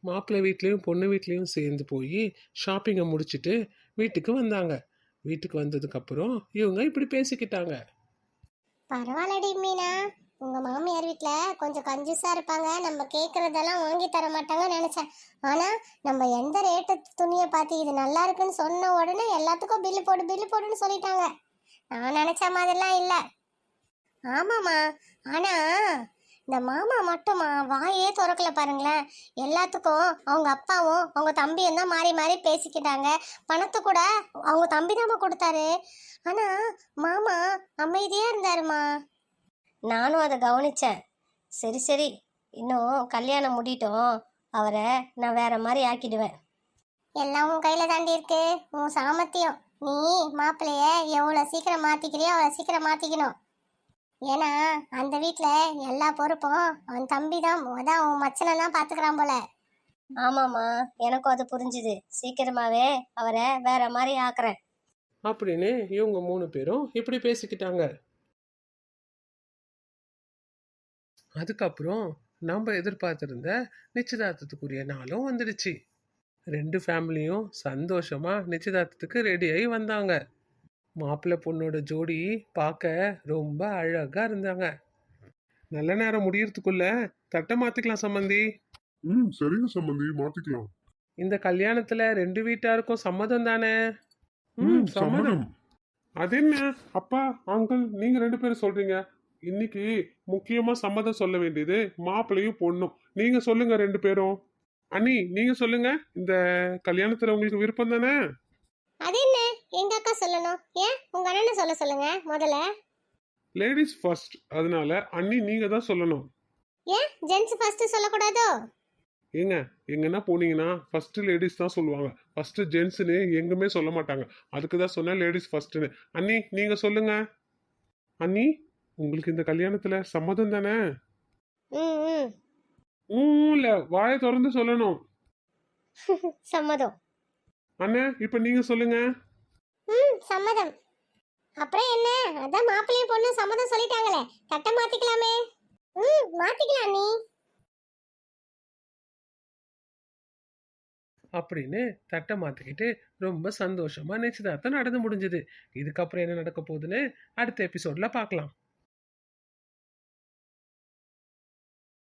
மாப்பிள்ளை வீட்லேயும் பொண்ணு வீட்லேயும் சேர்ந்து போய் ஷாப்பிங்கை முடிச்சுட்டு வீட்டுக்கு வந்தாங்க. வீட்டுக்கு வந்ததுக்கப்புறம் இவங்க இப்படி பேசிக்கிட்டாங்க. பரவாயில்லடி மீனா. உங்க மாமியார் வீட்டில் கொஞ்சம் கஞ்சூசா இருப்பாங்க. நம்ம கேட்குறதெல்லாம் வாங்கி தர மாட்டாங்கன்னு நினைச்சேன். ஆனா நம்ம எந்த ரேட்டு துணியை பார்த்து இது நல்லா இருக்குன்னு சொன்ன உடனே எல்லாத்துக்கும் பில்லு போடு பில்லு போடுன்னு சொல்லிட்டாங்க. நான் நினைச்ச மாதிரிலாம் இல்லை. ஆமாமா ஆனா இந்த மாமா மட்டுமா? வாயே திறக்கல பாருங்களேன். எல்லாத்துக்கும் அவங்க அப்பாவும் அவங்க தம்பியும் தான் மாறி மாறி பேசிக்கிட்டாங்க. பணத்தை கூட அவங்க தம்பி தான் கொடுத்தாரு. ஆனால் மாமா அமைதியாக இருந்தாருமா? நானும் அதை கவனிச்சேன். சரி சரி. இன்னும் கல்யாணம் முடிட்டோம் அவரை நான் வேற மாதிரி ஆக்கிடுவேன். எல்லாம் உன் கையில் தாண்டி இருக்கு. உன் சாமர்த்தியம். நீ மாப்பிள்ளைய எவ்வளோ சீக்கிரம் மாற்றிக்கிறியோ அவ்வளோ சீக்கிரம் மாற்றிக்கணும் ஏன்னா அந்த வீட்ல எல்லா பொறுப்பும் அவன் தம்பி தான் அதான் உன் மச்சனை தான் பாத்துக்கிறான் போல. ஆமாம்மா எனக்கும் அது புரிஞ்சுது. சீக்கிரமாவே அவரை வேற மாதிரி ஆக்குறேன். அப்படின்னு இவங்க மூணு பேரும் இப்படி பேசிக்கிட்டாங்க. அதுக்கப்புறம் நம்ம எதிர்பார்த்திருந்த நிச்சயதார்த்தத்துக்குரிய நாளும் வந்துடுச்சு. ரெண்டு ஃபேமிலியும் சந்தோஷமா நிச்சயதார்த்தத்துக்கு ரெடியாகி வந்தாங்க. மாப்பிள்ளை பொண்ணோட ஜோடி பார்க்க ரொம்ப அழகா இருந்தாங்க. நல்ல நேரம் முடியறதுக்குள்ள தட்டை மாத்திக்கலாம் சம்மந்தி. ம் சரிங்க சம்பந்தி மாத்திக்கலாம். இந்த கல்யாணத்துல ரெண்டு வீட்டாருக்கும் சம்மதம் தானே? ம் சம்மதம். அது என்ன? அப்பா அங்கிள் நீங்க ரெண்டு பேரும் சொல்றீங்க. இன்னைக்கு முக்கியமா சம்மதம் சொல்ல வேண்டியது மாப்பிள்ளையும் பொண்ணும். நீங்க சொல்லுங்க ரெண்டு பேரும். அண்ணி நீங்க சொல்லுங்க. இந்த கல்யாணத்துல உங்களுக்கு விருப்பம் தானே? அது என்ன? எங்க அக்கா சொல்லணும்? ஏன்? உங்க அண்ணனை சொல்ல சொல்லுங்க முதல்ல. லேடிஸ் ஃபர்ஸ்ட் அதனால அண்ணி நீங்க தான் சொல்லணும். ஏன்? ஜென்ஸ் ஃபர்ஸ்ட் சொல்லக்கூடாதோ? ஏங்க எங்கன்னா போனீங்கன்னா ஃபர்ஸ்ட் லேடிஸ் தான் சொல்லுவாங்க. ஃபர்ஸ்ட் ஜென்ஸ்னு எங்குமே சொல்ல மாட்டாங்க. அதுக்கு தான் சொன்னேன் லேடிஸ் ஃபர்ஸ்ட்னு அண்ணி நீங்க சொல்லுங்க. அண்ணி உங்களுக்கு இந்த கல்யாணத்துல சம்மதம் தானே? இல்ல வாயை திறந்து சொல்லணும். சம்மதம். அண்ணே இப்ப நீங்க சொல்லுங்க. சம்மதம். அப்புறம் என்ன? அதான் மாப்பிள்ளையும் பொண்ணு சம்மதம் சொல்லிட்டாங்களே. தட்டை மாத்திக்கலாமே. ம் மாத்திக்கலாம் நீ. அப்படின்னு தட்டை மாத்திக்கிட்டு ரொம்ப சந்தோஷமா நிச்சயதார்த்தம் நடந்து முடிஞ்சது. இதுக்கப்புறம் என்ன நடக்க போகுதுன்னு அடுத்த எபிசோட்ல பார்க்கலாம்.